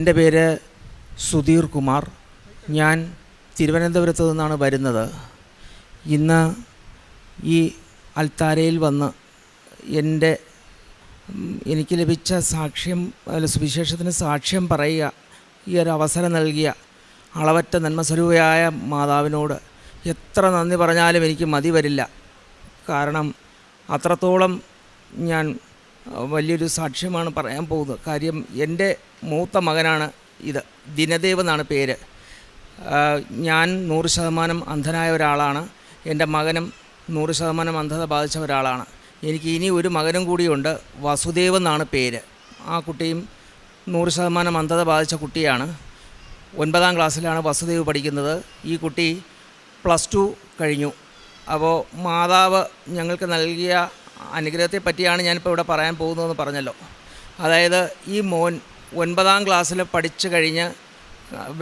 എന്റെ പേര് സുധീർ കുമാർ. ഞാൻ തിരുവനന്തപുരത്ത് നിന്നാണ് വരുന്നത്. ഇന്ന് ഈ അൽത്താരയിൽ വന്ന് എന്റെ എനിക്ക് ലഭിച്ച സാക്ഷ്യം അല്ല സുവിശേഷത്തിന് സാക്ഷ്യം പറയുക ഈ ഒരു അവസരം നൽകിയ അളവറ്റ നന്മസ്വരൂപയായ മാതാവിനോട് എത്ര നന്ദി പറഞ്ഞാലും എനിക്ക് മതി വരില്ല. കാരണം അത്രത്തോളം ഞാൻ വലിയൊരു സാക്ഷ്യമാണ് പറയാൻ പോകുന്നത്. കാര്യം എന്റെ മൂത്ത മകനാണ് ഇത്. ദിനദേവ് എന്നാണ് പേര്. ഞാൻ നൂറ് ശതമാനം അന്ധനായ ഒരാളാണ്. എന്റെ മകനും നൂറ് ശതമാനം അന്ധത ബാധിച്ച ഒരാളാണ്. എനിക്ക് ഇനി ഒരു മകനും കൂടിയുണ്ട്. വസുദേവ് എന്നാണ് പേര്. ആ കുട്ടിയും നൂറ് ശതമാനം അന്ധത ബാധിച്ച കുട്ടിയാണ്. ഒൻപതാം ക്ലാസ്സിലാണ് വസുദേവ് പഠിക്കുന്നത്. ഈ കുട്ടി പ്ലസ് ടു കഴിഞ്ഞു. അപ്പോൾ മാതാവ് ഞങ്ങൾക്ക് നൽകിയ അനുഗ്രഹത്തെ പറ്റിയാണ് ഞാനിപ്പോൾ ഇവിടെ പറയാൻ പോകുന്നതെന്ന് പറഞ്ഞല്ലോ. അതായത് ഈ മോൻ ഒൻപതാം ക്ലാസ്സിൽ പഠിച്ചു കഴിഞ്ഞ്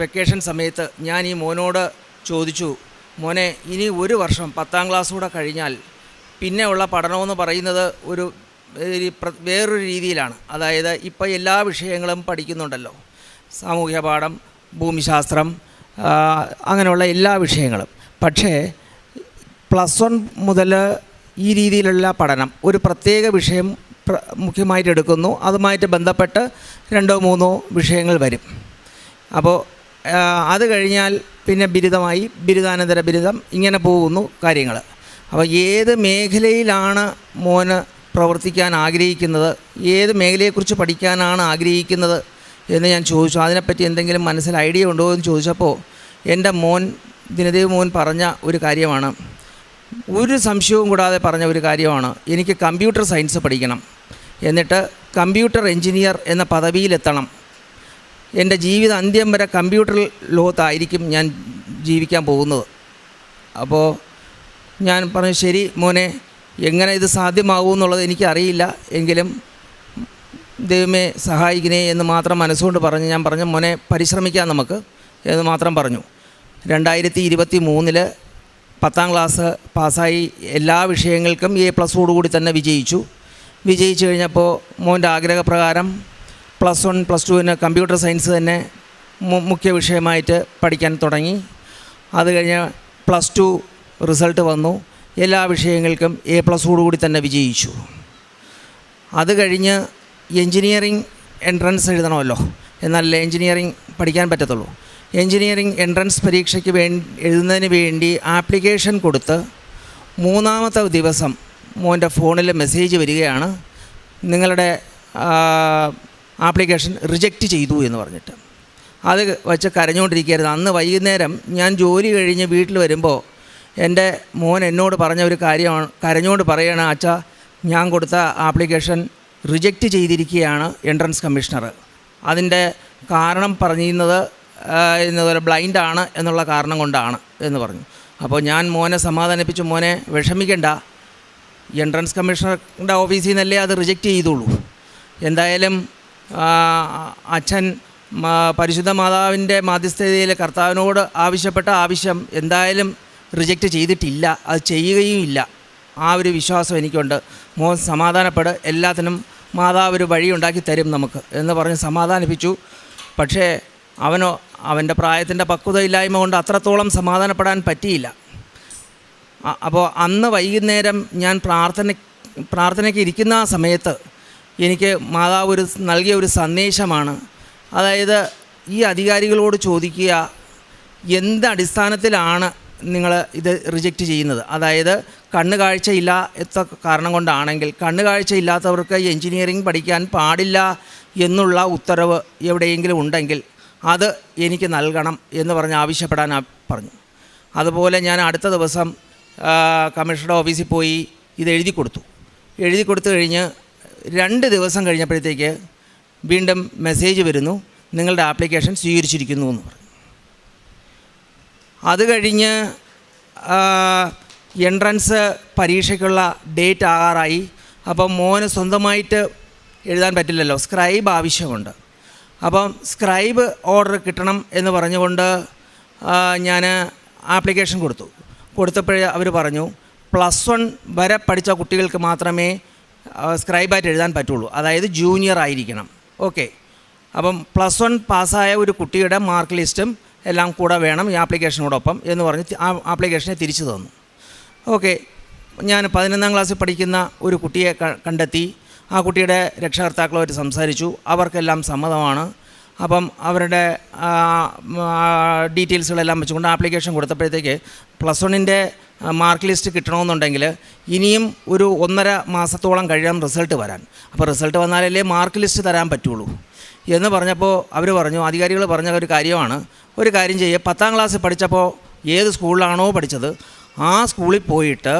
വെക്കേഷൻ സമയത്ത് ഞാൻ ഈ മോനോട് ചോദിച്ചു മോനെ ഇനി ഒരു വർഷം പത്താം ക്ലാസ് കൂടെ കഴിഞ്ഞാൽ പിന്നെ ഉള്ള പഠനമെന്ന് പറയുന്നത് ഒരു വേറൊരു രീതിയിലാണ്. അതായത് ഇപ്പോൾ എല്ലാ വിഷയങ്ങളും പഠിക്കുന്നുണ്ടല്ലോ. സാമൂഹ്യ പാഠം ഭൂമിശാസ്ത്രം അങ്ങനെയുള്ള എല്ലാ വിഷയങ്ങളും. പക്ഷേ പ്ലസ് വൺ മുതൽ ഈ രീതിയിലുള്ള പഠനം. ഒരു പ്രത്യേക വിഷയം മുഖ്യമായിട്ട് എടുക്കുന്നു. അതുമായിട്ട് ബന്ധപ്പെട്ട് രണ്ടോ മൂന്നോ വിഷയങ്ങൾ വരും. അപ്പോൾ അത് കഴിഞ്ഞാൽ പിന്നെ ബിരുദമായി ബിരുദാനന്തര ബിരുദം ഇങ്ങനെ പോകുന്നു കാര്യങ്ങൾ. അപ്പോൾ ഏത് മേഖലയിലാണ് മോന് പ്രവർത്തിക്കാൻ ആഗ്രഹിക്കുന്നത്? ഏത് മേഖലയെക്കുറിച്ച് പഠിക്കാനാണ് ആഗ്രഹിക്കുന്നത് എന്ന് ഞാൻ ചോദിച്ചു. അതിനെപ്പറ്റി എന്തെങ്കിലും മനസ്സിൽ ഐഡിയ ഉണ്ടോ എന്ന് ചോദിച്ചപ്പോൾ എന്റെ മോൻ ദിനദേവ് മോൻ പറഞ്ഞ ഒരു കാര്യമാണ്. ഒരു സംശയവും കൂടാതെ പറഞ്ഞ ഒരു കാര്യമാണ്. എനിക്ക് കമ്പ്യൂട്ടർ സയൻസ് പഠിക്കണം. എന്നിട്ട് കമ്പ്യൂട്ടർ എഞ്ചിനീയർ എന്ന പദവിയിലെത്തണം. എന്റെ ജീവിത അന്ത്യം വരെ കമ്പ്യൂട്ടർ ലോകത്തായിരിക്കും ഞാൻ ജീവിക്കാൻ പോകുന്നത്. അപ്പോൾ ഞാൻ പറഞ്ഞു ശരി മോനെ എങ്ങനെ ഇത് സാധ്യമാകും എന്നുള്ളത് എനിക്കറിയില്ല. എങ്കിലും ദൈവമേ സഹായിക്കണേ എന്ന് മാത്രം മനസ്സുകൊണ്ട് പറഞ്ഞ് ഞാൻ പറഞ്ഞു മോനെ പരിശ്രമിക്കാം നമുക്ക് എന്ന് മാത്രം പറഞ്ഞു. രണ്ടായിരത്തി ഇരുപത്തി മൂന്നിൽ പത്താം ക്ലാസ് പാസ്സായി എല്ലാ വിഷയങ്ങൾക്കും എ പ്ലസോടുകൂടി തന്നെ വിജയിച്ചു. വിജയിച്ചു കഴിഞ്ഞപ്പോൾ മോന്റെ ആഗ്രഹപ്രകാരം പ്ലസ് വൺ പ്ലസ് ടുവിന് കമ്പ്യൂട്ടർ സയൻസ് തന്നെ മുഖ്യ വിഷയമായിട്ട് പഠിക്കാൻ തുടങ്ങി. അത് കഴിഞ്ഞ് പ്ലസ് ടു റിസൾട്ട് വന്നു. എല്ലാ വിഷയങ്ങൾക്കും എ പ്ലസോടുകൂടി തന്നെ വിജയിച്ചു. അത് കഴിഞ്ഞ് എൻജിനീയറിംഗ് എൻട്രൻസ് എഴുതണമല്ലോ. എന്നാലല്ലേ എൻജിനീയറിംഗ് പഠിക്കാൻ പറ്റത്തുള്ളൂ. എൻജിനീയറിംഗ് എൻട്രൻസ് പരീക്ഷയ്ക്ക് വേണ്ടി എഴുതുന്നതിന് വേണ്ടി ആപ്ലിക്കേഷൻ കൊടുത്ത് മൂന്നാമത്തെ ദിവസം മോന്റെ ഫോണിൽ മെസ്സേജ് വരികയാണ്. നിങ്ങളുടെ ആപ്ലിക്കേഷൻ റിജക്റ്റ് ചെയ്തു എന്ന് പറഞ്ഞിട്ട്. അത് വച്ച് കരഞ്ഞുകൊണ്ടിരിക്കുകയായിരുന്നു. അന്ന് വൈകുന്നേരം ഞാൻ ജോലി കഴിഞ്ഞ് വീട്ടിൽ വരുമ്പോൾ എന്റെ മോൻ എന്നോട് പറഞ്ഞ ഒരു കാര്യമാണ് കരഞ്ഞുകൊണ്ട് പറയുകയാണ് അച്ഛാ ഞാൻ കൊടുത്ത ആപ്ലിക്കേഷൻ റിജക്റ്റ് ചെയ്തിരിക്കുകയാണ് എൻട്രൻസ് കമ്മീഷണർ അതിന്റെ കാരണം പറഞ്ഞിരുന്നത് ഇന്നതുപോലെ ബ്ലൈൻഡാണ് എന്നുള്ള കാരണം കൊണ്ടാണ് എന്ന് പറഞ്ഞു. അപ്പോൾ ഞാൻ മോനെ സമാധാനിപ്പിച്ചു. മോനെ വിഷമിക്കേണ്ട. എൻട്രൻസ് കമ്മീഷണറുടെ ഓഫീസിൽ നിന്നല്ലേ അത് റിജക്റ്റ് ചെയ്തുള്ളൂ. എന്തായാലും അച്ഛൻ പരിശുദ്ധ മാതാവിന്റെ മാധ്യസ്ഥതയിൽ കർത്താവിനോട് ആവശ്യപ്പെട്ട ആവശ്യം എന്തായാലും റിജക്റ്റ് ചെയ്തിട്ടില്ല. അത് ചെയ്യുകയും ഇല്ല. ആ ഒരു വിശ്വാസം എനിക്കുണ്ട്. മോൻ സമാധാനപ്പെട്. എല്ലാത്തിനും മാതാവ് ഒരു വഴി ഉണ്ടാക്കി തരും നമുക്ക് എന്ന് പറഞ്ഞ് സമാധാനിപ്പിച്ചു. പക്ഷേ അവനോ അവന്റെ പ്രായത്തിന്റെ പക്വതയില്ലായ്മ കൊണ്ട് അത്രത്തോളം സമാധാനപ്പെടാൻ പറ്റിയില്ല. അപ്പോൾ അന്ന് വൈകുന്നേരം ഞാൻ പ്രാർത്ഥന പ്രാർത്ഥനയ്ക്ക് ഇരിക്കുന്ന സമയത്ത് എനിക്ക് മാതാവ് ഒരു നൽകിയ ഒരു സന്ദേശമാണ്. അതായത് ഈ അധികാരികളോട് ചോദിക്കുക എന്ത് അടിസ്ഥാനത്തിലാണ് നിങ്ങൾ ഇത് റിജക്റ്റ് ചെയ്യുന്നത്? അതായത് കണ്ണ് കാഴ്ചയില്ല എത്ത കാരണം കൊണ്ടാണെങ്കിൽ കണ്ണ് കാഴ്ചയില്ലാത്തവർക്ക് എൻജിനീയറിംഗ് പഠിക്കാൻ പാടില്ല എന്നുള്ള ഉത്തരവ് എവിടെയെങ്കിലും ഉണ്ടെങ്കിൽ അത് എനിക്ക് നൽകണം എന്ന് പറഞ്ഞ് ആവശ്യപ്പെടാൻ പറഞ്ഞു. അതുപോലെ ഞാൻ അടുത്ത ദിവസം കമ്മീഷണർ ഓഫീസിൽ പോയി ഇത് എഴുതി കൊടുത്തു. എഴുതി കൊടുത്തു കഴിഞ്ഞ് രണ്ട് ദിവസം കഴിഞ്ഞപ്പോഴത്തേക്ക് വീണ്ടും മെസ്സേജ് വരുന്നു നിങ്ങളുടെ ആപ്ലിക്കേഷൻ സ്വീകരിച്ചിരിക്കുന്നു എന്ന് പറഞ്ഞു. അത് കഴിഞ്ഞ് എൻട്രൻസ് പരീക്ഷയ്ക്കുള്ള ഡേറ്റ് ആകാറായി. അപ്പം മോന് സ്വന്തമായിട്ട് എഴുതാൻ പറ്റില്ലല്ലോ സ്ക്രൈബ് ആവശ്യമുണ്ട്. അപ്പം സ്ക്രൈബ് ഓർഡർ കിട്ടണം എന്ന് പറഞ്ഞുകൊണ്ട് ഞാൻ ആപ്ലിക്കേഷൻ കൊടുത്തു. കൊടുത്തപ്പോഴേ അവർ പറഞ്ഞു പ്ലസ് വൺ വരെ പഠിച്ച കുട്ടികൾക്ക് മാത്രമേ സ്ക്രൈബായിട്ട് എഴുതാൻ പറ്റുള്ളൂ. അതായത് ജൂനിയർ ആയിരിക്കണം. ഓക്കെ. അപ്പം പ്ലസ് വൺ പാസ്സായ ഒരു കുട്ടിയുടെ മാർക്ക് ലിസ്റ്റും എല്ലാം കൂടെ വേണം ഈ ആപ്ലിക്കേഷനോടൊപ്പം എന്ന് പറഞ്ഞ് ആ ആപ്ലിക്കേഷനെ തിരിച്ചു തന്നു. ഓക്കെ. ഞാൻ പതിനൊന്നാം ക്ലാസ്സിൽ പഠിക്കുന്ന ഒരു കുട്ടിയെ കണ്ടെത്തി. ആ കുട്ടിയുടെ രക്ഷകർത്താക്കളുമായിട്ട് സംസാരിച്ചു. അവർക്കെല്ലാം സമ്മതമാണ്. അപ്പം അവരുടെ ഡീറ്റെയിൽസുകളെല്ലാം വെച്ചുകൊണ്ട് ആപ്ലിക്കേഷൻ കൊടുത്തപ്പോഴത്തേക്ക് പ്ലസ് വണ്ണിന്റെ മാർക്ക് ലിസ്റ്റ് കിട്ടണമെന്നുണ്ടെങ്കിൽ ഇനിയും ഒരു ഒന്നര മാസത്തോളം കഴിയാം റിസൾട്ട് വരാൻ. അപ്പോൾ റിസൾട്ട് വന്നാലല്ലേ മാർക്ക് ലിസ്റ്റ് തരാൻ പറ്റുള്ളൂ. എന്ന് പറഞ്ഞപ്പോൾ അവർ പറഞ്ഞു അധികാരികൾ പറഞ്ഞ ഒരു കാര്യമാണ്. ഒരു കാര്യം ചെയ്യുക പത്താം ക്ലാസ്സിൽ പഠിച്ചപ്പോൾ ഏത് സ്കൂളിലാണോ പഠിച്ചത് ആ സ്കൂളിൽ പോയിട്ട്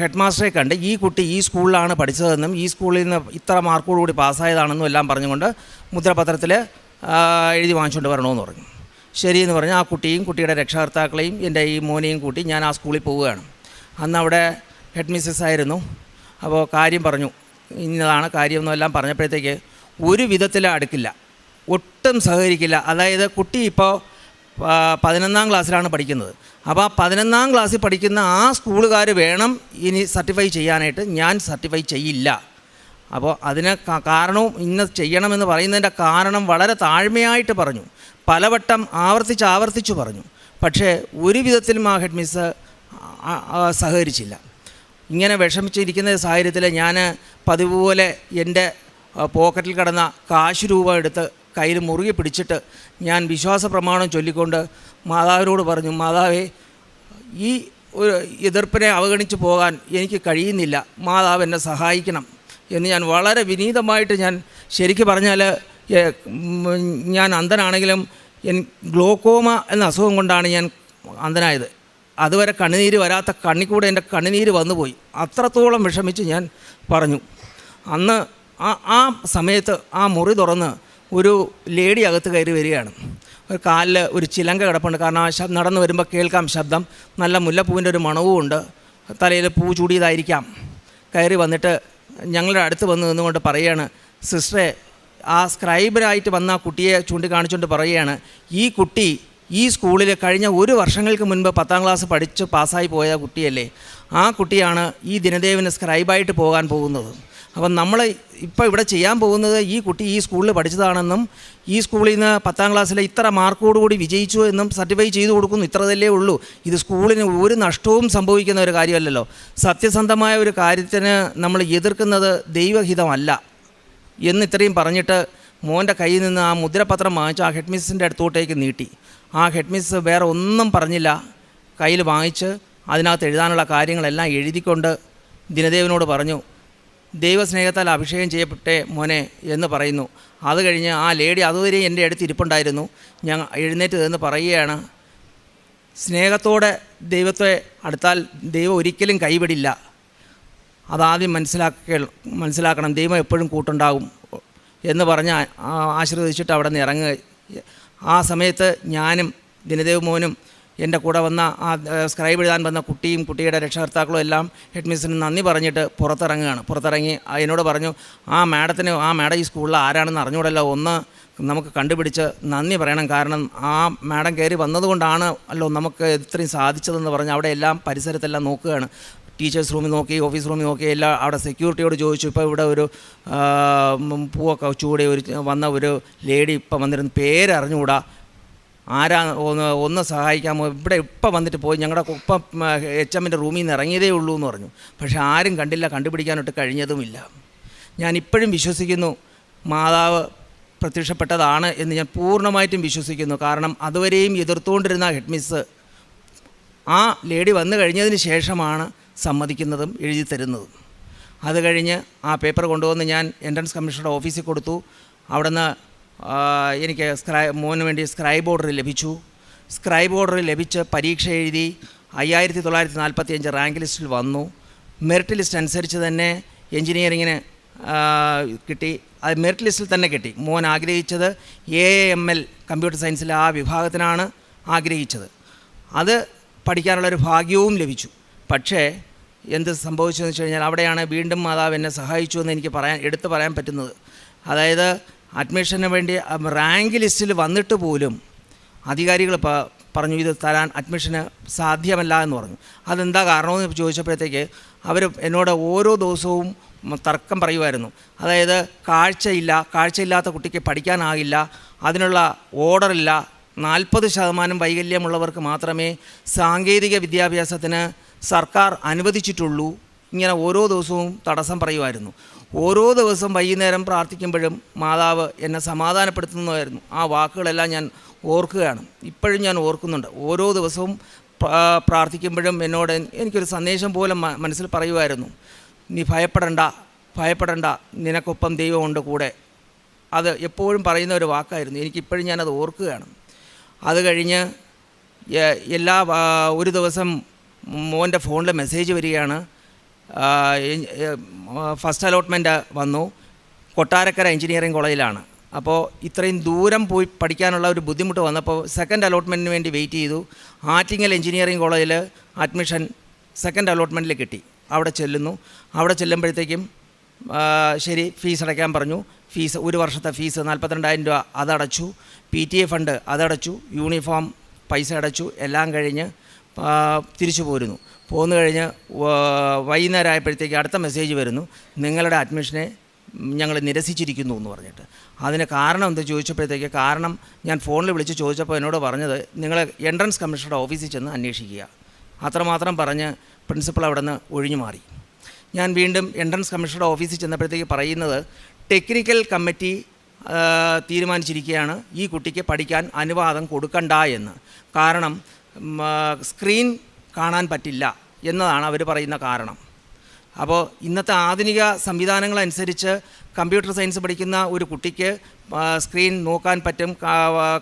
ഹെഡ് മാസ്റ്ററെ കണ്ട് ഈ കുട്ടി ഈ സ്കൂളിലാണ് പഠിച്ചതെന്നും ഈ സ്കൂളിൽ നിന്ന് ഇത്ര മാർക്കോടുകൂടി പാസ്സായതാണെന്നും എല്ലാം പറഞ്ഞുകൊണ്ട് മുദ്രപത്രത്തിൽ എഴുതി വാങ്ങിച്ചുകൊണ്ട് വരണമെന്ന് പറഞ്ഞു. ശരിയെന്ന് പറഞ്ഞ് ആ കുട്ടിയും കുട്ടിയുടെ രക്ഷകർത്താക്കളെയും എന്റെ ഈ മോനെയും കൂട്ടി ഞാൻ ആ സ്കൂളിൽ പോവുകയാണ്. അന്ന് അവിടെ ഹെഡ് മിസ്സസ് ആയിരുന്നു. അപ്പോൾ കാര്യം പറഞ്ഞു. ഇന്നതാണ് കാര്യം എന്നെല്ലാം പറഞ്ഞപ്പോഴത്തേക്ക് ഒരു വിധത്തിൽ അടുക്കില്ല. ഒട്ടും സഹകരിക്കില്ല. അതായത് കുട്ടി ഇപ്പോൾ പതിനൊന്നാം ക്ലാസ്സിലാണ് പഠിക്കുന്നത്. അപ്പോൾ ആ പതിനൊന്നാം ക്ലാസ്സിൽ പഠിക്കുന്ന ആ സ്കൂളുകാർ വേണം ഇനി സർട്ടിഫൈ ചെയ്യാനായിട്ട്. ഞാൻ സർട്ടിഫൈ ചെയ്യില്ല. അപ്പോൾ അതിന് കാരണവും ഇന്ന് ചെയ്യണമെന്ന് പറയുന്നതിന്റെ കാരണം വളരെ താഴ്മയായിട്ട് പറഞ്ഞു. പലവട്ടം ആവർത്തിച്ച് ആവർത്തിച്ചു പറഞ്ഞു. പക്ഷേ ഒരു വിധത്തിലും ആ ഹെഡ് മിസ് സഹകരിച്ചില്ല. ഇങ്ങനെ വിഷമിച്ചിരിക്കുന്ന സാഹചര്യത്തിൽ ഞാൻ പതിവ് പോലെ എന്റെ പോക്കറ്റിൽ കിടന്ന കാശ് രൂപ എടുത്ത് കയ്യിൽ മുറുകെ പിടിച്ചിട്ട് ഞാൻ വിശ്വാസ പ്രമാണം ചൊല്ലിക്കൊണ്ട് മാതാവിനോട് പറഞ്ഞു മാതാവേ ഈ ഒരു എതിർപ്പിനെ അവഗണിച്ച് പോകാൻ എനിക്ക് കഴിയുന്നില്ല. മാതാവ് എന്നെ സഹായിക്കണം. എന്ന് ഞാൻ വളരെ വിനീതമായിട്ട് ഞാൻ ശരിക്ക് പറഞ്ഞാൽ ഞാൻ അന്ധനാണെങ്കിലും എൻ ഗ്ലോക്കോമ എന്ന അസുഖം കൊണ്ടാണ് ഞാൻ അന്ധനായത്. അതുവരെ കണ്ണുനീര് വരാത്ത കണ്ണിക്കൂടെ എന്റെ കണ്ണുനീര് വന്നുപോയി. അത്രത്തോളം വിഷമിച്ച് ഞാൻ പറഞ്ഞു. അന്ന് ആ ആ സമയത്ത് ആ മുറി തുറന്ന് ഒരു ലേഡി അകത്ത് കയറി വരികയാണ്. ഒരു കാലിൽ ഒരു ചിലങ്ക കിടപ്പുണ്ട്. കാരണം ആ ശബ്ദം നടന്നു വരുമ്പോൾ കേൾക്കാം ശബ്ദം. നല്ല മുല്ലപ്പൂവിന്റെ ഒരു മണവും ഉണ്ട്. തലയിൽ പൂ ചൂടിയതായിരിക്കാം. കയറി വന്നിട്ട് ഞങ്ങളുടെ അടുത്ത് വന്ന് നിന്നുകൊണ്ട് പറയുകയാണ് സിസ്റ്ററെ ആ സ്ക്രൈബറായിട്ട് വന്ന ആ കുട്ടിയെ ചൂണ്ടിക്കാണിച്ചുകൊണ്ട് പറയുകയാണ് ഈ കുട്ടി ഈ സ്കൂളിൽ കഴിഞ്ഞ ഒരു വർഷങ്ങൾക്ക് മുൻപ് പത്താം ക്ലാസ് പഠിച്ച് പാസ്സായി പോയ കുട്ടിയല്ലേ? ആ കുട്ടിയാണ് ഈ ദിനദേവന് സ്ക്രൈബായിട്ട് പോകാൻ പോകുന്നത്. അപ്പം നമ്മൾ ഇപ്പോൾ ഇവിടെ ചെയ്യാൻ പോകുന്നത് ഈ കുട്ടി ഈ സ്കൂളിൽ പഠിച്ചതാണെന്നും ഈ സ്കൂളിൽ നിന്ന് പത്താം ക്ലാസ്സിലെ ഇത്ര മാർക്കോടുകൂടി വിജയിച്ചു എന്നും സർട്ടിഫൈ ചെയ്തു കൊടുക്കുന്നു ഇത്രതല്ലേ ഉള്ളൂ. ഇത് സ്കൂളിന് ഒരു നഷ്ടവും സംഭവിക്കുന്ന ഒരു കാര്യമല്ലല്ലോ. സത്യസന്ധമായ ഒരു കാര്യത്തിന് നമ്മൾ എതിർക്കുന്നത് ദൈവഹിതമല്ല എന്ന് ഇത്രയും പറഞ്ഞിട്ട് മോന്റെ കയ്യിൽ നിന്ന് ആ മുദ്രപത്രം വാങ്ങിച്ച് ആ ഹെഡ് മിസ്സിന്റെ അടുത്തോട്ടേക്ക് നീട്ടി. ആ ഹെഡ് മിസ് വേറെ ഒന്നും പറഞ്ഞില്ല. കയ്യിൽ വാങ്ങിച്ച് അതിനകത്ത് എഴുതാനുള്ള കാര്യങ്ങളെല്ലാം എഴുതിക്കൊണ്ട് ദിനദേവനോട് പറഞ്ഞു ദൈവസ്നേഹത്താൽ അഭിഷേകം ചെയ്യപ്പെട്ടെ മോനെ എന്ന് പറയുന്നു. അത് കഴിഞ്ഞ് ആ ലേഡി അതുവരെ എന്റെ അടുത്ത് ഇരിപ്പുണ്ടായിരുന്നു. ഞാൻ എഴുന്നേറ്റ് എന്ന് പറയുകയാണ് സ്നേഹത്തോടെ ദൈവത്തെ അടുത്താൽ ദൈവം ഒരിക്കലും കൈവിടില്ല. അതാദ്യം മനസ്സിലാക്ക മനസ്സിലാക്കണം ദൈവം എപ്പോഴും കൂട്ടുണ്ടാകും എന്ന് പറഞ്ഞ് ആശീർവദിച്ചിട്ട് അവിടെ നിന്ന് ഇറങ്ങുക. ആ സമയത്ത് ഞാനും ദിനദേവ് മോനും എന്റെ കൂടെ വന്ന ആ സ്ക്രൈബ് എഴുതാൻ വന്ന കുട്ടിയും കുട്ടിയുടെ രക്ഷകർത്താക്കളും എല്ലാം ഹെഡ് മിസ്സിന് നന്ദി പറഞ്ഞിട്ട് പുറത്തിറങ്ങുകയാണ്. പുറത്തിറങ്ങി എന്നോട് പറഞ്ഞു ആ മാഡത്തിന് ആ മാഡം ഈ സ്കൂളിൽ ആരാണെന്ന് അറിഞ്ഞൂടല്ലോ. ഒന്ന് നമുക്ക് കണ്ടുപിടിച്ച് നന്ദി പറയണം. കാരണം ആ മാഡം കയറി വന്നതുകൊണ്ടാണ് അല്ലോ നമുക്ക് ഇത്രയും സാധിച്ചതെന്ന് പറഞ്ഞ് അവിടെ എല്ലാം പരിസരത്തെല്ലാം നോക്കുകയാണ്. ടീച്ചേഴ്സ് റൂമിൽ നോക്കി ഓഫീസ് റൂമിൽ നോക്കി എല്ലാം അവിടെ സെക്യൂരിറ്റിയോട് ചോദിച്ചു. ഇപ്പോൾ ഇവിടെ ഒരു പൂവൊക്കെ ചൂടി ഒരു വന്ന ഒരു ലേഡി ഇപ്പം വന്നിരുന്ന. പേരറിഞ്ഞുകൂടാ. ആരാ ഒന്ന് ഒന്ന് സഹായിക്കാമോ ഇവിടെ ഇപ്പം വന്നിട്ട് പോയി ഞങ്ങളുടെ ഇപ്പം എച്ച് എമ്മിന്റെ റൂമിൽ നിന്ന് ഇറങ്ങിയതേ ഉള്ളൂ എന്ന് പറഞ്ഞു. പക്ഷേ ആരും കണ്ടില്ല കണ്ടുപിടിക്കാനൊട്ട് കഴിഞ്ഞതുമില്ല. ഞാൻ ഇപ്പോഴും വിശ്വസിക്കുന്നു മാതാവ് പ്രത്യക്ഷപ്പെട്ടതാണ് എന്ന് ഞാൻ പൂർണമായിട്ടും വിശ്വസിക്കുന്നു. കാരണം അതുവരെയും എതിർത്തുകൊണ്ടിരുന്ന ഹെഡ്മിസ് ആ ലേഡി വന്നു കഴിഞ്ഞതിന് ശേഷമാണ് സമ്മതിക്കുന്നതും എഴുതി തരുന്നതും. അത് കഴിഞ്ഞ് ആ പേപ്പർ കൊണ്ടുവന്ന് ഞാൻ എൻട്രൻസ് കമ്മീഷണറുടെ ഓഫീസിൽ കൊടുത്തു. അവിടുന്ന് എനിക്ക് സ്ക്രൈ മോന് വേണ്ടി സ്ക്രൈബ് ഓർഡർ ലഭിച്ചു. സ്ക്രൈബ് ഓർഡർ ലഭിച്ച് പരീക്ഷ എഴുതി അയ്യായിരത്തി തൊള്ളായിരത്തി നാൽപ്പത്തി അഞ്ച് റാങ്ക് ലിസ്റ്റിൽ വന്നു. മെറിറ്റ് ലിസ്റ്റ് അനുസരിച്ച് തന്നെ എൻജിനീയറിങ്ങിന് കിട്ടി. അത് മെറിറ്റ് ലിസ്റ്റിൽ തന്നെ കിട്ടി. മോൻ ആഗ്രഹിച്ചത് എ എം എൽ കമ്പ്യൂട്ടർ സയൻസിലെ ആ വിഭാഗത്തിനാണ് ആഗ്രഹിച്ചത്. അത് പഠിക്കാനുള്ളൊരു ഭാഗ്യവും ലഭിച്ചു. പക്ഷേ എന്ത് സംഭവിച്ചതെന്ന് വെച്ച് കഴിഞ്ഞാൽ അവിടെയാണ് വീണ്ടും മാതാവ് എന്നെ സഹായിച്ചു എന്ന് എനിക്ക് പറയാൻ എടുത്തു പറയാൻ പറ്റുന്നത്. അതായത് അഡ്മിഷന് വേണ്ടി റാങ്ക് ലിസ്റ്റിൽ വന്നിട്ട് പോലും അധികാരികൾ പറഞ്ഞു ഇത് തരാൻ അഡ്മിഷന് സാധ്യമല്ല എന്ന് പറഞ്ഞു. അതെന്താ കാരണമെന്ന് ചോദിച്ചപ്പോഴത്തേക്ക് അവർ എന്നോട് ഓരോ ദിവസവും തർക്കം പറയുമായിരുന്നു. അതായത് കാഴ്ചയില്ല കാഴ്ചയില്ലാത്ത കുട്ടിക്ക് പഠിക്കാനാകില്ല അതിനുള്ള ഓർഡറില്ല നാൽപ്പത് ശതമാനം വൈകല്യമുള്ളവർക്ക് മാത്രമേ സാങ്കേതിക വിദ്യാഭ്യാസത്തിന് സർക്കാർ അനുവദിച്ചിട്ടുള്ളൂ ഇങ്ങനെ ഓരോ ദിവസവും തടസ്സം പറയുമായിരുന്നു. ഓരോ ദിവസം വൈകുന്നേരം പ്രാർത്ഥിക്കുമ്പോഴും മാതാവ് എന്നെ സമാധാനപ്പെടുത്തുന്നതായിരുന്നു. ആ വാക്കുകളെല്ലാം ഞാൻ ഓർക്കുകയാണ്. ഇപ്പോഴും ഞാൻ ഓർക്കുന്നുണ്ട്. ഓരോ ദിവസവും പ്രാർത്ഥിക്കുമ്പോഴും എന്നോട് എനിക്കൊരു സന്ദേശം പോലെ മനസ്സിൽ പറയുമായിരുന്നു. നീ ഭയപ്പെടണ്ട ഭയപ്പെടണ്ട. നിനക്കൊപ്പം ദൈവമുണ്ട് കൂടെ. അത് എപ്പോഴും പറയുന്ന ഒരു വാക്കായിരുന്നു. എനിക്കിപ്പോഴും ഞാനത് ഓർക്കുകയാണ്. അത് കഴിഞ്ഞ് എല്ലാ ഒരു ദിവസം മോന്റെ ഫോണിൽ മെസ്സേജ് വരികയാണ്. ഫസ്റ്റ് അലോട്ട്മെന്റ് വന്നു. കൊട്ടാരക്കര എഞ്ചിനീയറിംഗ് കോളേജിലാണ് അപ്പോൾ ഇത്രയും ദൂരം പോയി പഠിക്കാനുള്ള ഒരു ബുദ്ധിമുട്ട് വന്നപ്പോൾ സെക്കൻഡ് അലോട്ട്മെന്റിന് വേണ്ടി വെയിറ്റ് ചെയ്തു. ആറ്റിങ്ങൽ എഞ്ചിനീയറിംഗ് കോളേജിൽ അഡ്മിഷൻ സെക്കൻഡ് അലോട്ട്മെന്റിൽ കിട്ടി. അവിടെ ചെല്ലുന്നു. അവിടെ ചെല്ലുമ്പോഴത്തേക്കും ശരി ഫീസ് അടയ്ക്കാൻ പറഞ്ഞു. ഫീസ് ഒരു വർഷത്തെ ഫീസ് നാൽപ്പത്തിരണ്ടായിരം രൂപ അതടച്ചു. പി ടി എ ഫണ്ട് അതടച്ചു. യൂണിഫോം പൈസ അടച്ചു. എല്ലാം കഴിഞ്ഞ് തിരിച്ചു പോരുന്നു. പോന്നു കഴിഞ്ഞ് വൈകുന്നേരം ആയപ്പോഴത്തേക്ക് അടുത്ത മെസ്സേജ് വരുന്നു. നിങ്ങളുടെ അഡ്മിഷനെ ഞങ്ങൾ നിരസിച്ചിരിക്കുന്നു എന്ന് പറഞ്ഞിട്ട്. അതിന് കാരണം എന്താ ചോദിച്ചപ്പോഴത്തേക്ക് കാരണം ഞാൻ ഫോണിൽ വിളിച്ച് ചോദിച്ചപ്പോൾ എന്നോട് പറഞ്ഞത് നിങ്ങൾ എൻട്രൻസ് കമ്മീഷണറുടെ ഓഫീസിൽ ചെന്ന് അന്വേഷിക്കുക. അത്രമാത്രം പറഞ്ഞ് പ്രിൻസിപ്പൾ അവിടെ നിന്ന് ഒഴിഞ്ഞു മാറി. ഞാൻ വീണ്ടും എൻട്രൻസ് കമ്മീഷണറുടെ ഓഫീസിൽ ചെന്നപ്പോഴത്തേക്ക് പറയുന്നത് ടെക്നിക്കൽ കമ്മിറ്റി തീരുമാനിച്ചിരിക്കുകയാണ്. ഈ കുട്ടിക്ക് പഠിക്കാൻ അനുവാദം കൊടുക്കണ്ട എന്ന്. കാരണം സ്ക്രീൻ കാണാൻ പറ്റില്ല എന്നതാണ് അവർ പറയുന്ന കാരണം. അപ്പോൾ ഇന്നത്തെ ആധുനിക സംവിധാനങ്ങളനുസരിച്ച് കമ്പ്യൂട്ടർ സയൻസ് പഠിക്കുന്ന ഒരു കുട്ടിക്ക് സ്ക്രീൻ നോക്കാൻ പറ്റും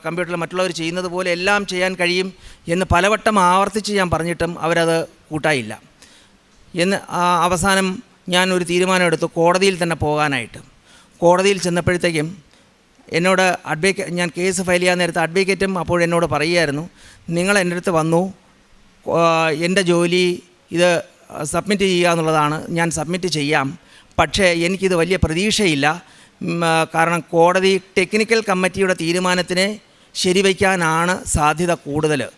കമ്പ്യൂട്ടറിൽ മറ്റുള്ളവർ ചെയ്യുന്നത് പോലെ എല്ലാം ചെയ്യാൻ കഴിയും എന്ന് പലവട്ടം ആവർത്തിച്ച് ഞാൻ പറഞ്ഞിട്ടും അവരത് കൂട്ടായില്ല. എന്ന് അവസാനം ഞാൻ ഒരു തീരുമാനമെടുത്തു കോടതിയിൽ തന്നെ പോകാനായിട്ട്. കോടതിയിൽ ചെന്നപ്പോഴത്തേക്കും എന്നോട് അഡ്വക്കേ ഞാൻ കേസ് ഫയൽ ചെയ്യാൻ നേരത്തെ അഡ്വക്കേറ്റും അപ്പോഴെന്നോട് പറയുമായിരുന്നു നിങ്ങൾ എന്റെ അടുത്ത് വന്നു എന്റെ ജോലി ഇത് സബ്മിറ്റ് ചെയ്യുക എന്നുള്ളതാണ്. ഞാൻ സബ്മിറ്റ് ചെയ്യാം. പക്ഷേ എനിക്കിത് വലിയ പ്രതീക്ഷയില്ല. കാരണം കോടതി ടെക്നിക്കൽ കമ്മിറ്റിയുടെ തീരുമാനത്തിനെ ശരിവയ്ക്കാനാണ് സാധ്യത കൂടുതൽ.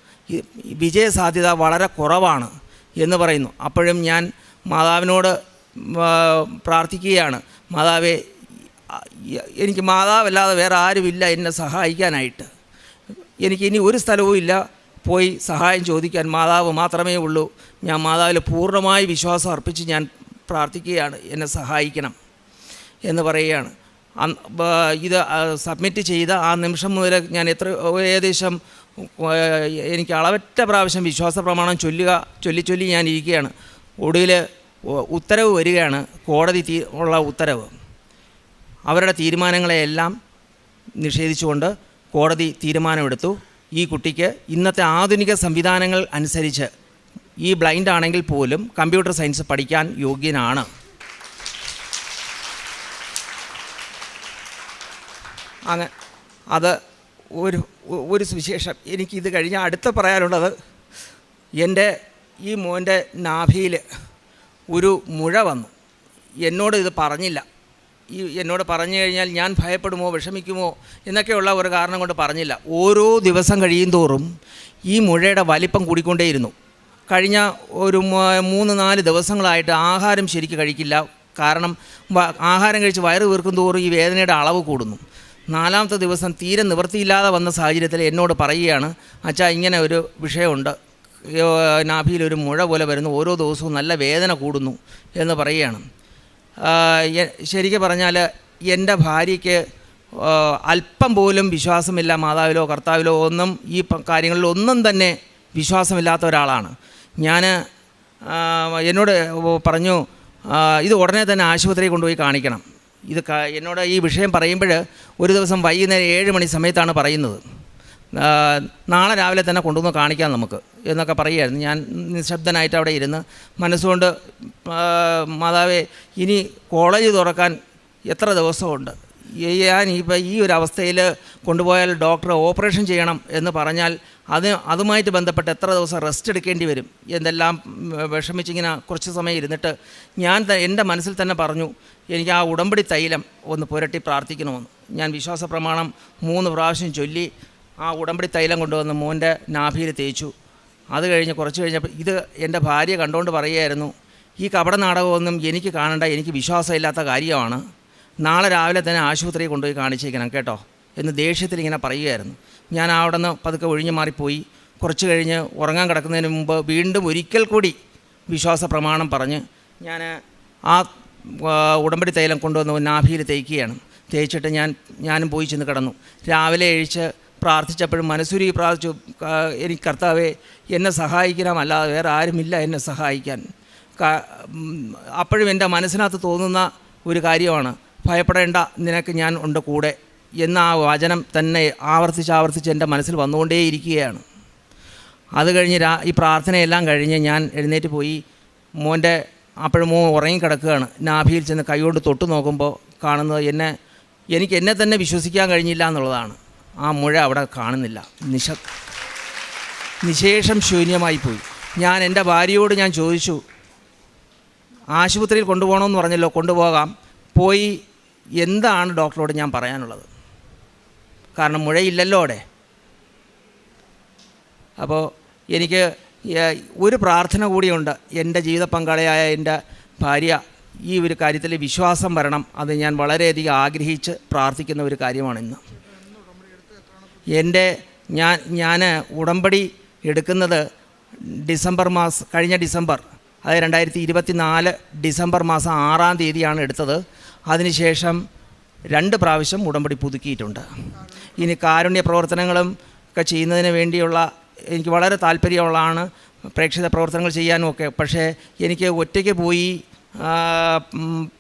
വിജയ സാധ്യത വളരെ കുറവാണ് എന്ന് പറയുന്നു. അപ്പോഴും ഞാൻ മാതാവിനോട് പ്രാർത്ഥിക്കുകയാണ്. മാതാവേ എനിക്ക് മാതാവല്ലാതെ വേറെ ആരുമില്ല എന്നെ സഹായിക്കാനായിട്ട്. എനിക്ക് ഇനി ഒരു സ്ഥലവുമില്ല പോയി സഹായം ചോദിക്കാൻ മാതാവ് മാത്രമേ ഉള്ളൂ. ഞാൻ മാതാവിൽ പൂർണമായി വിശ്വാസം അർപ്പിച്ച് ഞാൻ പ്രാർത്ഥിക്കുകയാണ്. എന്നെ സഹായിക്കണം എന്ന് പറയുകയാണ്. ഇത് സബ്മിറ്റ് ചെയ്ത ആ നിമിഷം മുതൽ ഞാൻ എത്ര ഏകദേശം എനിക്ക് അളവറ്റ പ്രാവശ്യം വിശ്വാസ പ്രമാണം ചൊല്ലുക ചൊല്ലി ചൊല്ലി ഞാൻ ഇരിക്കുകയാണ്. ഒടുവിൽ ഉത്തരവ് വരികയാണ്. കോടതി ഉള്ള ഉത്തരവ്. അവരുടെ തീരുമാനങ്ങളെയെല്ലാം നിഷേധിച്ചുകൊണ്ട് കോടതി തീരുമാനമെടുത്തു. ഈ കുട്ടിക്ക് ഇന്നത്തെ ആധുനിക സംവിധാനങ്ങൾ അനുസരിച്ച് ഈ ബ്ലൈൻഡ് ആണെങ്കിൽ പോലും കമ്പ്യൂട്ടർ സയൻസ് പഠിക്കാൻ യോഗ്യനാണ്. അങ്ങ് അത് ഒരു ഒരു സുവിശേഷം. എനിക്കിത് കഴിഞ്ഞ അടുത്ത പറയാനുള്ളത് എന്റെ ഈ മോന്റെ നാഭിയിൽ ഒരു മുഴ വന്നു. എന്നോട് ഇത് പറഞ്ഞില്ല. ഈ എന്നോട് പറഞ്ഞു കഴിഞ്ഞാൽ ഞാൻ ഭയപ്പെടുമോ വിഷമിക്കുമോ എന്നൊക്കെയുള്ള ഒരു കാരണം കൊണ്ട് പറഞ്ഞില്ല. ഓരോ ദിവസം കഴിയും തോറും ഈ മുഴയുടെ വലിപ്പം കൂടിക്കൊണ്ടേയിരുന്നു. കഴിഞ്ഞ ഒരു മൂന്ന് നാല് ദിവസങ്ങളായിട്ട് ആഹാരം ശരിക്ക് കഴിക്കില്ല. കാരണം ആഹാരം കഴിച്ച് വയറ് വീർക്കും തോറും ഈ വേദനയുടെ അളവ് കൂടുന്നു. നാലാമത്തെ ദിവസം തീരെ നിവൃത്തിയില്ലാതെ വന്ന സാഹചര്യത്തിൽ എന്നോട് പറയുകയാണ് അച്ഛാ ഇങ്ങനെ ഒരു വിഷയമുണ്ട്. നാഭിയിലൊരു മുഴ പോലെ വരുന്നു. ഓരോ ദിവസവും നല്ല വേദന കൂടുന്നു എന്ന് പറയുകയാണ്. ശരിക്കും പറഞ്ഞാൽ എന്റെ ഭാര്യയ്ക്ക് അല്പം പോലും വിശ്വാസമില്ല മാതാവിലോ കർത്താവിലോ ഒന്നും ഈ കാര്യങ്ങളിൽ കാര്യങ്ങളിലൊന്നും തന്നെ വിശ്വാസമില്ലാത്ത ഒരാളാണ്. ഞാൻ എന്നോട് പറഞ്ഞു ഇത് ഉടനെ തന്നെ ആശുപത്രിയിൽ കൊണ്ടുപോയി കാണിക്കണം. ഇത് എന്നോട് ഈ വിഷയം പറയുമ്പോൾ ഒരു ദിവസം വൈകുന്നേരം ഏഴ് മണി സമയത്താണ് പറയുന്നത്. നാളെ രാവിലെ തന്നെ കൊണ്ടുവന്ന് കാണിക്കാം നമുക്ക് എന്നൊക്കെ പറയുമായിരുന്നു ഞാൻ നിശബ്ദനായിട്ട് അവിടെ ഇരുന്ന് മനസ്സുകൊണ്ട് മാതാവേ ഇനി കോളേജ് തുറക്കാൻ എത്ര ദിവസമുണ്ട്? ഞാൻ ഇപ്പോൾ ഈ ഒരു അവസ്ഥയിൽ കൊണ്ടുപോയാൽ ഡോക്ടറെ ഓപ്പറേഷൻ ചെയ്യണം എന്ന് പറഞ്ഞാൽ അത് അതുമായിട്ട് ബന്ധപ്പെട്ട് എത്ര ദിവസം റെസ്റ്റ് എടുക്കേണ്ടി വരും? എന്തെല്ലാം വിഷമിച്ചിങ്ങനെ കുറച്ച് സമയം ഇരുന്നിട്ട് ഞാൻ എന്റെ മനസ്സിൽ തന്നെ പറഞ്ഞു എനിക്ക് ആ ഉടമ്പടി തൈലം ഒന്ന് പുരട്ടി പ്രാർത്ഥിക്കണമെന്ന്. ഞാൻ വിശ്വാസ പ്രമാണം മൂന്ന് പ്രാവശ്യം ചൊല്ലി ആ ഉടമ്പടി തൈലം കൊണ്ടുവന്ന് മോന്റെ നാഭിയിൽ തേച്ചു. അത് കഴിഞ്ഞ് കുറച്ച് കഴിഞ്ഞപ്പോൾ ഇത് എന്റെ ഭാര്യ കണ്ടുകൊണ്ട് പറയുമായിരുന്നു ഈ കപട നാടകമൊന്നും എനിക്ക് കാണണ്ട എനിക്ക് വിശ്വാസമില്ലാത്ത കാര്യമാണ്. നാളെ രാവിലെ തന്നെ ആശുപത്രിയിൽ കൊണ്ടുപോയി കാണിച്ചേക്കണം കേട്ടോ എന്ന് ദേഷ്യത്തിൽ ഇങ്ങനെ പറയുമായിരുന്നു ഞാൻ അവിടെ നിന്ന് പതുക്കെ ഒഴിഞ്ഞു മാറിപ്പോയി. കുറച്ച് കഴിഞ്ഞ് ഉറങ്ങാൻ കിടക്കുന്നതിന് മുമ്പ് വീണ്ടും ഒരിക്കൽ കൂടി വിശ്വാസ പ്രമാണം പറഞ്ഞ് ഞാൻ ആ ഉടമ്പടി തൈലം കൊണ്ടുവന്ന് നാഭിയിൽ തേക്കുകയാണ്. തേച്ചിട്ട് ഞാൻ ഞാനും പോയി ചെന്ന് കിടന്നു. രാവിലെ എഴിച്ച് പ്രാർത്ഥിച്ചപ്പോഴും മനസ്സുരുകി പ്രാർത്ഥിച്ചു "ആ, എനിക്ക് കർത്താവെ എന്നെ സഹായിക്കണമല്ലാതെ വേറെ ആരുമില്ല എന്നെ സഹായിക്കാൻ. അപ്പോഴും എന്റെ മനസ്സിനകത്ത് തോന്നുന്ന ഒരു കാര്യമാണ് ഭയപ്പെടേണ്ട നിനക്ക് ഞാൻ ഉണ്ട് കൂടെ എന്ന ആ വചനം തന്നെ ആവർത്തിച്ച് ആവർത്തിച്ച് എന്റെ മനസ്സിൽ വന്നുകൊണ്ടേയിരിക്കുകയാണ്. അത് കഴിഞ്ഞ് രാ ഈ പ്രാർത്ഥനയെല്ലാം കഴിഞ്ഞ് ഞാൻ എഴുന്നേറ്റ് പോയി മോന്റെ അപ്പോഴും മോ ഉറങ്ങിക്കിടക്കുകയാണ് നാഭിയിൽ ചെന്ന് കൈകൊണ്ട് തൊട്ട് നോക്കുമ്പോൾ കാണുന്നത് എന്നെ എനിക്ക് എന്നെ തന്നെ വിശ്വസിക്കാൻ കഴിഞ്ഞില്ല എന്നുള്ളതാണ്. ആ മുഴ അവിടെ കാണുന്നില്ല. നിശ നിശേഷം ശൂന്യമായി പോയി. ഞാൻ എന്റെ ഭാര്യയോട് ഞാൻ ചോദിച്ചു ആശുപത്രിയിൽ കൊണ്ടുപോകണമെന്ന് പറഞ്ഞല്ലോ കൊണ്ടുപോകാം. പോയി എന്താണ് ഡോക്ടറോട് ഞാൻ പറയാനുള്ളത്? കാരണം മുഴയില്ലല്ലോ അവിടെ. അപ്പോൾ എനിക്ക് ഒരു പ്രാർത്ഥന കൂടിയുണ്ട്. എന്റെ ജീവിത പങ്കാളിയായ എന്റെ ഭാര്യ ഈ ഒരു കാര്യത്തിൽ വിശ്വാസം വരണം. അത് ഞാൻ വളരെയധികം ആഗ്രഹിച്ച് പ്രാർത്ഥിക്കുന്ന ഒരു കാര്യമാണ് ഇന്ന്. എന്റെ ഞാൻ ഞാൻ ഉടമ്പടി എടുക്കുന്നത് ഡിസംബർ മാസം കഴിഞ്ഞ ഡിസംബർ അതായത് രണ്ടായിരത്തി ഇരുപത്തി നാല് ഡിസംബർ മാസം ആറാം തീയതിയാണ് എടുത്തത്. അതിനുശേഷം രണ്ട് പ്രാവശ്യം ഉടമ്പടി പുതുക്കിയിട്ടുണ്ട്. ഇനി കാരുണ്യ പ്രവർത്തനങ്ങളും ഒക്കെ ചെയ്യുന്നതിന് വേണ്ടിയുള്ള എനിക്ക് വളരെ താല്പര്യമുള്ളതാണ് പ്രേക്ഷിത പ്രവർത്തനങ്ങൾ ചെയ്യാനും ഒക്കെ. പക്ഷേ എനിക്ക് ഒറ്റയ്ക്ക് പോയി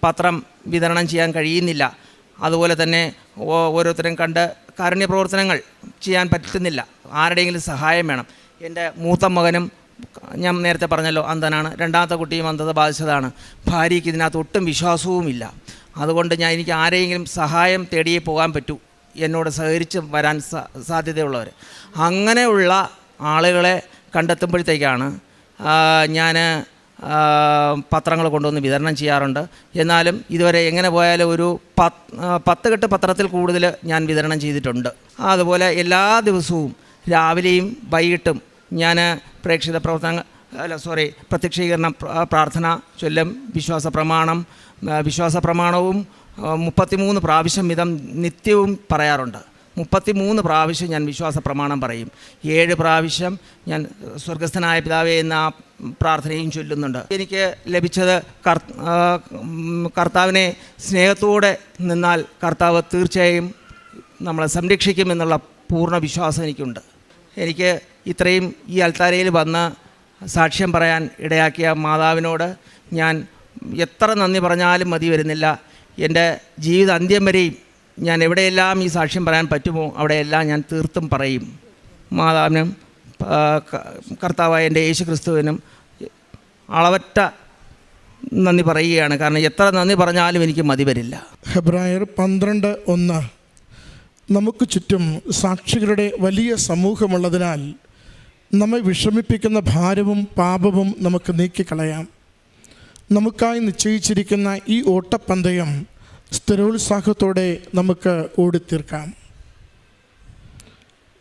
പത്രം വിതരണം ചെയ്യാൻ കഴിയുന്നില്ല. അതുപോലെ തന്നെ ഓരോരുത്തരും കണ്ട് കാരുണ്യ പ്രവർത്തനങ്ങൾ ചെയ്യാൻ പറ്റുന്നില്ല. ആരുടെയെങ്കിലും സഹായം വേണം. എന്റെ മൂത്ത മകനും ഞാൻ നേരത്തെ പറഞ്ഞല്ലോ അന്ധനാണ്. രണ്ടാമത്തെ കുട്ടിയും അന്ധത ബാധിച്ചതാണ്. ഭാര്യയ്ക്ക് ഇതിനകത്ത് ഒട്ടും വിശ്വാസവുമില്ല. അതുകൊണ്ട് ഞാൻ എനിക്ക് ആരെയെങ്കിലും സഹായം തേടിയേ പോകാൻ പറ്റൂ. എന്നോട് സഹകരിച്ച് വരാൻ സാധ്യതയുള്ളവർ അങ്ങനെയുള്ള ആളുകളെ കണ്ടെത്തുമ്പോഴത്തേക്കാണ് ഞാൻ പത്രങ്ങൾ കൊണ്ടുവന്ന് വിതരണം ചെയ്യാറുണ്ട്. എന്നാലും ഇതുവരെ എങ്ങനെ പോയാലും ഒരു പത്ത് കെട്ട് പത്രത്തിൽ കൂടുതൽ ഞാൻ വിതരണം ചെയ്തിട്ടുണ്ട്. അതുപോലെ എല്ലാ ദിവസവും രാവിലെയും വൈകിട്ടും ഞാൻ പ്രേക്ഷിത പ്രവർത്തനങ്ങൾ അല്ല സോറി പ്രത്യക്ഷീകരണ പ്രാർത്ഥന ചൊല്ലം വിശ്വാസ പ്രമാണം വിശ്വാസ പ്രമാണവും മുപ്പത്തിമൂന്ന് പ്രാവശ്യം വിധം നിത്യവും പറയാറുണ്ട്. മുപ്പത്തിമൂന്ന് പ്രാവശ്യം ഞാൻ വിശ്വാസ പ്രമാണം പറയും. ഏഴ് പ്രാവശ്യം ഞാൻ സ്വർഗസ്ഥനായ പിതാവേ എന്ന ആ പ്രാർത്ഥനയും ചൊല്ലുന്നുണ്ട്. എനിക്ക് ലഭിച്ചത് കർത്താവിനെ സ്നേഹത്തോടെ നിന്നാൽ കർത്താവ് തീർച്ചയായും നമ്മളെ സംരക്ഷിക്കുമെന്നുള്ള പൂർണ വിശ്വാസം എനിക്കുണ്ട്. എനിക്ക് ഇത്രയും ഈ അൽത്താരയിൽ വന്ന് സാക്ഷ്യം പറയാൻ ഇടയാക്കിയ മാതാവിനോട് ഞാൻ എത്ര നന്ദി പറഞ്ഞാലും മതി വരുന്നില്ല. എന്റെ ജീവിത അന്ത്യം വരെയും ഞാൻ എവിടെയെല്ലാം ഈ സാക്ഷ്യം പറയാൻ പറ്റുമോ അവിടെയെല്ലാം ഞാൻ തീർത്തും പറയും. മാതാവിനും കർത്താവായ എന്റെ യേശു ക്രിസ്തുവിനും അളവറ്റ നന്ദി പറയുകയാണ്. കാരണം എത്ര നന്ദി പറഞ്ഞാലും എനിക്ക് മതി വരില്ല. ഹെബ്രായർ പന്ത്രണ്ട് ഒന്ന്. നമുക്ക് ചുറ്റും സാക്ഷികളുടെ വലിയ സമൂഹമുള്ളതിനാൽ നമ്മെ വിഷമിപ്പിക്കുന്ന ഭാരവും പാപവും നമുക്ക് നീക്കിക്കളയാം. നമുക്കായി നിശ്ചയിച്ചിരിക്കുന്ന ഈ ഓട്ടപ്പന്തയം സ്ഥിരോത്സാഹത്തോടെ നമുക്ക് ഓടിത്തീർക്കാം.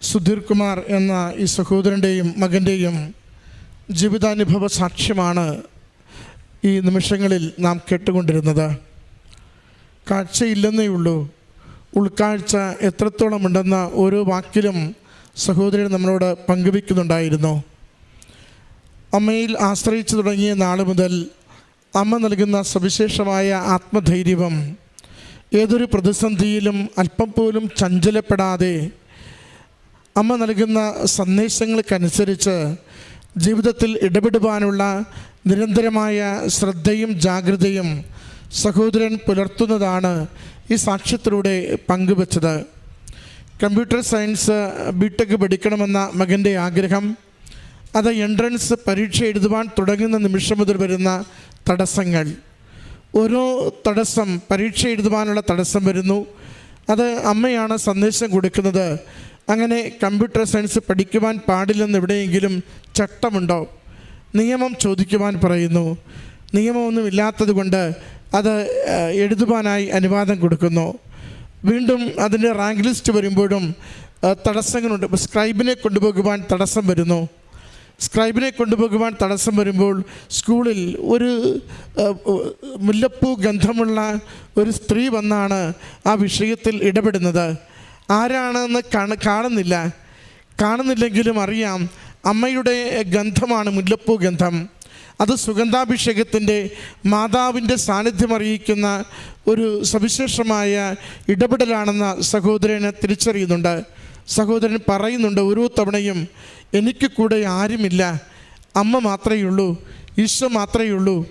സുധീർ കുമാർ എന്ന ഈ സഹോദരന്റെയും മകന്റെയും ജീവിതാനുഭവ സാക്ഷ്യമാണ് ഈ നിമിഷങ്ങളിൽ നാം കേട്ടുകൊണ്ടിരുന്നത്. കാഴ്ചയില്ലെന്നേ ഉള്ളൂ. ഉൾക്കാഴ്ച എത്രത്തോളം ഉണ്ടെന്ന ഓരോ വാക്കിലും സഹോദരൻ നമ്മളോട് പങ്കുവയ്ക്കുന്നുണ്ടായിരുന്നു. അമ്മയിൽ ആശ്രയിച്ചു തുടങ്ങിയ നാൾ മുതൽ അമ്മ നൽകുന്ന സവിശേഷമായ ആത്മധൈര്യവും ഏതൊരു പ്രതിസന്ധിയിലും അല്പം പോലും ചഞ്ചലപ്പെടാതെ അമ്മ നൽകുന്ന സന്ദേശങ്ങൾക്കനുസരിച്ച് ജീവിതത്തിൽ ഇടപെടുവാനുള്ള നിരന്തരമായ ശ്രദ്ധയും ജാഗ്രതയും സഹോദരൻ പുലർത്തുന്നതാണ് ഈ സാക്ഷ്യത്തിലൂടെ പങ്കുവച്ചത്. കമ്പ്യൂട്ടർ സയൻസ് ബിടെക് പഠിക്കണമെന്ന മകന്റെ ആഗ്രഹം അത് എൻട്രൻസ് പരീക്ഷ എഴുതുവാൻ തുടങ്ങുന്ന നിമിഷം മുതൽ വരുന്ന തടസ്സങ്ങൾ. ഓരോ തടസ്സം പരീക്ഷ എഴുതുവാനുള്ള തടസ്സം വരുന്നു. അത് അമ്മയാണ് സന്ദേശം കൊടുക്കുന്നത്. അങ്ങനെ കമ്പ്യൂട്ടർ സയൻസ് പഠിക്കുവാൻ പാടില്ലെന്ന് എവിടെയെങ്കിലും ചട്ടമുണ്ടോ? നിയമം ചോദിക്കുവാൻ പറയുന്നു. നിയമമൊന്നും ഇല്ലാത്തത് കൊണ്ട് അത് എഴുതുവാനായി അനുവാദം കൊടുക്കുന്നു. വീണ്ടും അതിന്റെ റാങ്ക് ലിസ്റ്റ് വരുമ്പോഴും തടസ്സങ്ങളുണ്ട്. സ്ക്രൈബിനെ കൊണ്ടുപോകുവാൻ തടസ്സം വരുന്നു. സ്ക്രൈബിനെ കൊണ്ടുപോകുവാൻ തടസ്സം വരുമ്പോൾ സ്കൂളിൽ ഒരു മുല്ലപ്പൂ ഗന്ധമുള്ള ഒരു സ്ത്രീ വന്നാണ് ആ വിഷയത്തിൽ ഇടപെടുന്നത്. ആരാണെന്ന് കാണ കാണുന്നില്ല. കാണുന്നില്ലെങ്കിലും അറിയാം അമ്മയുടെ ഗന്ധമാണ് മുല്ലപ്പൂ ഗന്ധം. അത് സുഗന്ധാഭിഷേകത്തിന്റെ മാതാവിന്റെ സാന്നിധ്യം അറിയിക്കുന്ന ഒരു സവിശേഷമായ ഇടപെടലാണെന്ന് സഹോദരന് തിരിച്ചറിയുന്നുണ്ട്. സഹോദരൻ പറയുന്നുണ്ട് ഓരോ തവണയും എനിക്ക് കൂടെ ആരുമില്ല. അമ്മ മാത്രമേ ഉള്ളൂ ഈശോ മാത്രമേ ഉള്ളൂ.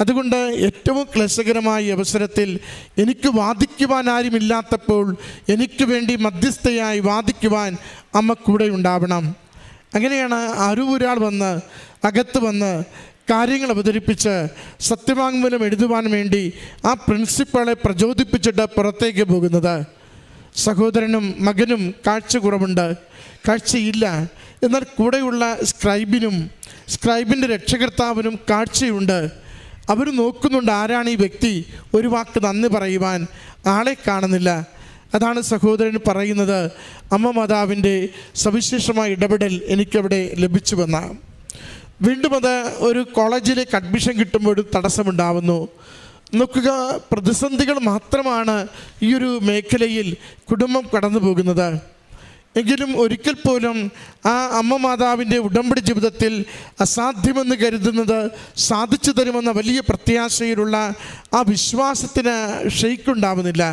അതുകൊണ്ട് ഏറ്റവും ക്ലേശകരമായ അവസരത്തിൽ എനിക്ക് വാദിക്കുവാൻ ആരുമില്ലാത്തപ്പോൾ എനിക്ക് വേണ്ടി മധ്യസ്ഥയായി വാദിക്കുവാൻ അമ്മ കൂടെ ഉണ്ടാവണം. അങ്ങനെയാണ് അരുവൊരാൾ വന്ന് അകത്ത് വന്ന് കാര്യങ്ങൾ അവതരിപ്പിച്ച് സത്യവാങ്മൂലം എഴുതുവാൻ വേണ്ടി ആ പ്രിൻസിപ്പളെ പ്രചോദിപ്പിച്ചിട്ട് പുറത്തേക്ക് പോകുന്നത്. സഹോദരനും മകനും കാഴ്ച കുറവുണ്ട്. കാഴ്ചയില്ല. എന്നാൽ കൂടെയുള്ള സ്ക്രൈബിനും സ്ക്രൈബിന്റെ രക്ഷകർത്താവിനും കാഴ്ചയുണ്ട്. അവർ നോക്കുന്നുണ്ട് ആരാണ് ഈ വ്യക്തി. ഒരു വാക്ക് നന്ദി പറയുവാൻ ആളെ കാണുന്നില്ല. അതാണ് സഹോദരൻ പറയുന്നത് അമ്മ മാതാവിന്റെ സവിശേഷമായ ഇടപെടൽ എനിക്കവിടെ ലഭിച്ചു വന്ന. വീണ്ടും അത് ഒരു കോളേജിലേക്ക് അഡ്മിഷൻ കിട്ടുമ്പോൾ ഒരു തടസ്സമുണ്ടാവുന്നു. നോക്കുക പ്രതിസന്ധികൾ മാത്രമാണ് ഈ ഒരു മേഖലയിൽ കുടുംബം കടന്നു പോകുന്നത് എങ്കിലും ഒരിക്കൽ പോലും ആ അമ്മ മാതാവിന്റെ ഉടമ്പടി ജീവിതത്തിൽ അസാധ്യമെന്ന് കരുതുന്നത് സാധിച്ചു തരുമെന്ന വലിയ പ്രത്യാശയിലുള്ള ആ വിശ്വാസത്തിന് ഷെയ്ക്കുണ്ടാവുന്നില്ല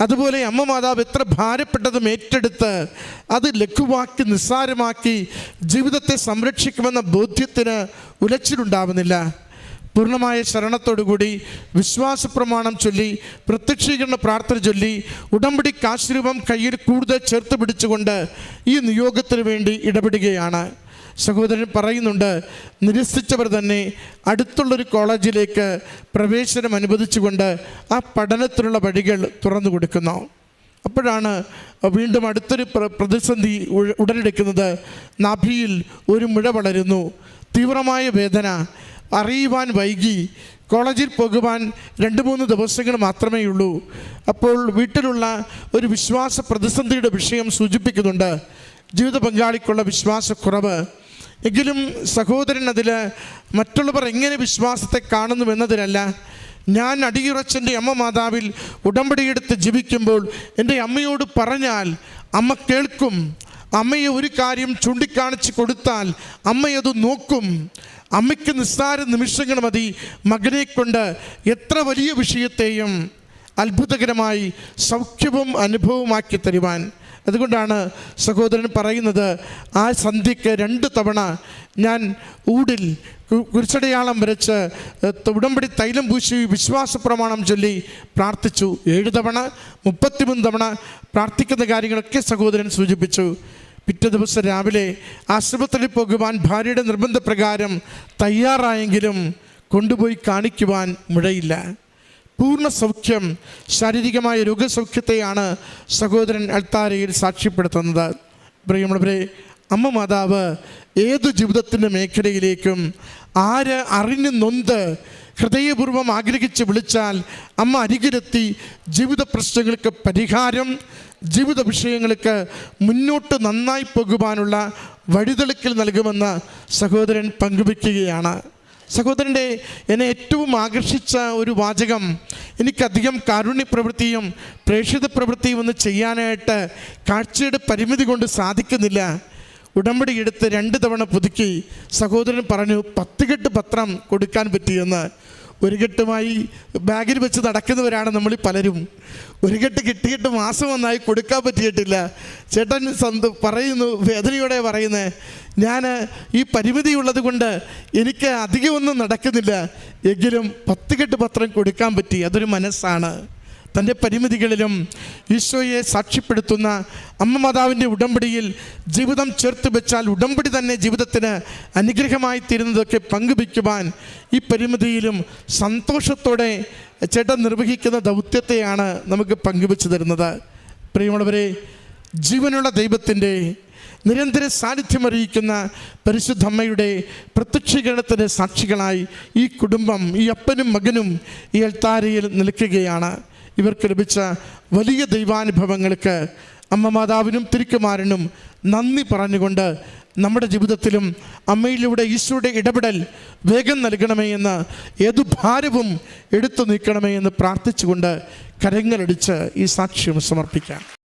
അതുപോലെ അമ്മ മാതാവ് എത്ര ഭാരപ്പെട്ടതും ഏറ്റെടുത്ത് അത് ലഘുവാക്കി നിസ്സാരമാക്കി ജീവിതത്തെ സംരക്ഷിക്കുമെന്ന ബോധ്യത്തിന് ഉലച്ചിലുണ്ടാവുന്നില്ല. പൂർണമായ ശരണത്തോടുകൂടി വിശ്വാസ പ്രമാണം ചൊല്ലി പ്രത്യക്ഷീകരണ പ്രാർത്ഥന ചൊല്ലി ഉടമ്പടി കാശ്രൂപം കയ്യിൽ കൂടുതൽ ചേർത്ത് പിടിച്ചുകൊണ്ട് ഈ നിയോഗത്തിന് വേണ്ടി ഇടപെടുകയാണ്. സഹോദരൻ പറയുന്നുണ്ട് നിരസിച്ചവർ തന്നെ അടുത്തുള്ളൊരു കോളേജിലേക്ക് പ്രവേശനം അനുവദിച്ചുകൊണ്ട് ആ പഠനത്തിനുള്ള വഴികൾ തുറന്നു കൊടുക്കുന്നു. അപ്പോഴാണ് വീണ്ടും അടുത്തൊരു പ്ര- പ്രതിസന്ധി ഉടലെടുക്കുന്നത്. നാഭിയിൽ ഒരു മുഴ വളരുന്നു. തീവ്രമായ വേദന. അറിയുവാൻ വൈകി കോളേജിൽ പോകുവാൻ രണ്ട് മൂന്ന് ദിവസങ്ങൾ മാത്രമേ ഉള്ളൂ. അപ്പോൾ വീട്ടിലുള്ള ഒരു വിശ്വാസ പ്രതിസന്ധിയുടെ വിഷയം സൂചിപ്പിക്കുന്നുണ്ട്. ജീവിത പങ്കാളിക്കുള്ള വിശ്വാസക്കുറവ്. എങ്കിലും സഹോദരൻ അതിൽ മറ്റുള്ളവർ എങ്ങനെ വിശ്വാസത്തെ കാണുന്നു എന്നതിലല്ല ഞാൻ അടിയുറച്ചെന്റെ അമ്മ മാതാവിൽ ഉടമ്പടിയെടുത്ത് ജീവിക്കുമ്പോൾ എന്റെ അമ്മയോട് പറഞ്ഞാൽ അമ്മ കേൾക്കും. അമ്മയെ ഒരു കാര്യം ചൂണ്ടിക്കാണിച്ച് കൊടുത്താൽ അമ്മയത് നോക്കും. അമ്മയ്ക്ക് നിസ്സാര നിമിഷങ്ങൾ മതി. മകനെ കൊണ്ട് എത്ര വലിയ വിഷയത്തെയും അത്ഭുതകരമായി സൗഖ്യവും അനുഭവമാക്കി തരുവാൻ. അതുകൊണ്ടാണ് സഹോദരൻ പറയുന്നത് ആ സന്ധ്യയ്ക്ക് രണ്ട് തവണ ഞാൻ ഊടിൽ കുരിച്ചടയാളം വരച്ച് ഉടമ്പടി തൈലം പൂശി വിശ്വാസ പ്രമാണം ചൊല്ലി പ്രാർത്ഥിച്ചു. ഏഴ് തവണ മുപ്പത്തിമൂന്ന് തവണ പ്രാർത്ഥിക്കുന്ന കാര്യങ്ങളൊക്കെ സഹോദരൻ സൂചിപ്പിച്ചു. പിറ്റേ ദിവസം രാവിലെ ആശുപത്രിയിൽ പോകുവാൻ ഭാര്യയുടെ നിർബന്ധപ്രകാരം തയ്യാറായെങ്കിലും കൊണ്ടുപോയി കാണിക്കുവാൻ മുഴയില്ല. പൂർണ സൗഖ്യം ശാരീരികമായ രോഗസൗഖ്യത്തെയാണ് സഹോദരൻ അൾത്താരയിൽ സാക്ഷ്യപ്പെടുത്തുന്നത്. പ്രിയമുള്ളവരെ അമ്മ മാതാവ് ഏതു ജീവിതത്തിന്റെ മേഖലയിലേക്കും ആര് അറിഞ്ഞു നൊന്ത് ഹൃദയപൂർവം ആഗ്രഹിച്ച് വിളിച്ചാൽ അമ്മ അരികിലെത്തി ജീവിത പ്രശ്നങ്ങൾക്ക് പരിഹാരം ജീവിത വിഷയങ്ങൾക്ക് മുന്നോട്ട് നന്നായി പോകുവാനുള്ള വഴിതെളിക്കൽ നൽകുമെന്ന് സഹോദരൻ പങ്കുവയ്ക്കുകയാണ്. സഹോദരന്റെ എന്നെ ഏറ്റവും ആകർഷിച്ച ഒരു വാചകം എനിക്കധികം കാരുണ്യ പ്രവൃത്തിയും പ്രേക്ഷിത പ്രവൃത്തിയും ഒന്ന് ചെയ്യാനായിട്ട് കാഴ്ചയുടെ പരിമിതി കൊണ്ട് സാധിക്കുന്നില്ല. ഉടമ്പടി എടുത്ത് രണ്ട് തവണ പുതുക്കി സഹോദരൻ പറഞ്ഞു പത്ത് കെട്ട് പത്രം കൊടുക്കാൻ പറ്റിയെന്ന്. ഒരു കെട്ടുമായി ബാഗിൽ വെച്ച് നടക്കുന്നവരാണ് നമ്മൾ പലരും. ഒരു കെട്ട് കിട്ടിയിട്ട് മാസം ഒന്നായി കൊടുക്കാൻ പറ്റിയിട്ടില്ല. ചേട്ടൻ സന്ത പറയുന്നു വേദനയോടെ പറയുന്നത് ഞാൻ ഈ പരിമിതി ഉള്ളത് കൊണ്ട് എനിക്ക് അധികമൊന്നും നടക്കുന്നില്ല. എങ്കിലും പത്ത് കെട്ട് പത്രം കൊടുക്കാൻ പറ്റി. അതൊരു മനസ്സാണ്. തന്റെ പരിമിതികളിലും ഈശോയെ സാക്ഷ്യപ്പെടുത്തുന്ന അമ്മ മാതാവിന്റെ ഉടമ്പടിയിൽ ജീവിതം ചേർത്ത് വെച്ചാൽ ഉടമ്പടി തന്നെ ജീവിതത്തിന് അനുഗ്രഹമായി തീരുന്നതൊക്കെ പങ്കുവയ്ക്കുവാൻ ഈ പരിമിതിയിലും സന്തോഷത്തോടെ ചേട്ടൻ നിർവഹിക്കുന്ന ദൗത്യത്തെയാണ് നമുക്ക് പങ്കുവെച്ചു തരുന്നത്. പ്രിയമുള്ളവരെ ജീവനുള്ള ദൈവത്തിന്റെ നിരന്തര സാന്നിധ്യം അറിയിക്കുന്ന പരിശുദ്ധ അമ്മയുടെ പ്രത്യക്ഷീകരണത്തിന്റെ സാക്ഷികളായി ഈ കുടുംബം ഈ അപ്പനും മകനും ഈ അൽത്താരയിൽ നിൽക്കുകയാണ്. ഇവർക്ക് ലഭിച്ച വലിയ ദൈവാനുഭവങ്ങൾക്ക് അമ്മ മാതാവിനും തിരുക്കുമാരനും നന്ദി പറഞ്ഞുകൊണ്ട് നമ്മുടെ ജീവിതത്തിലും അമ്മയിലൂടെ ഈശോയുടെ ഇടപെടൽ വേഗം നൽകണമേ എന്ന് ഏതു ഭാരവും എടുത്തു നീക്കണമേ എന്ന് പ്രാർത്ഥിച്ചുകൊണ്ട് കരങ്ങളടിച്ച് ഈ സാക്ഷ്യം സമർപ്പിക്കാം.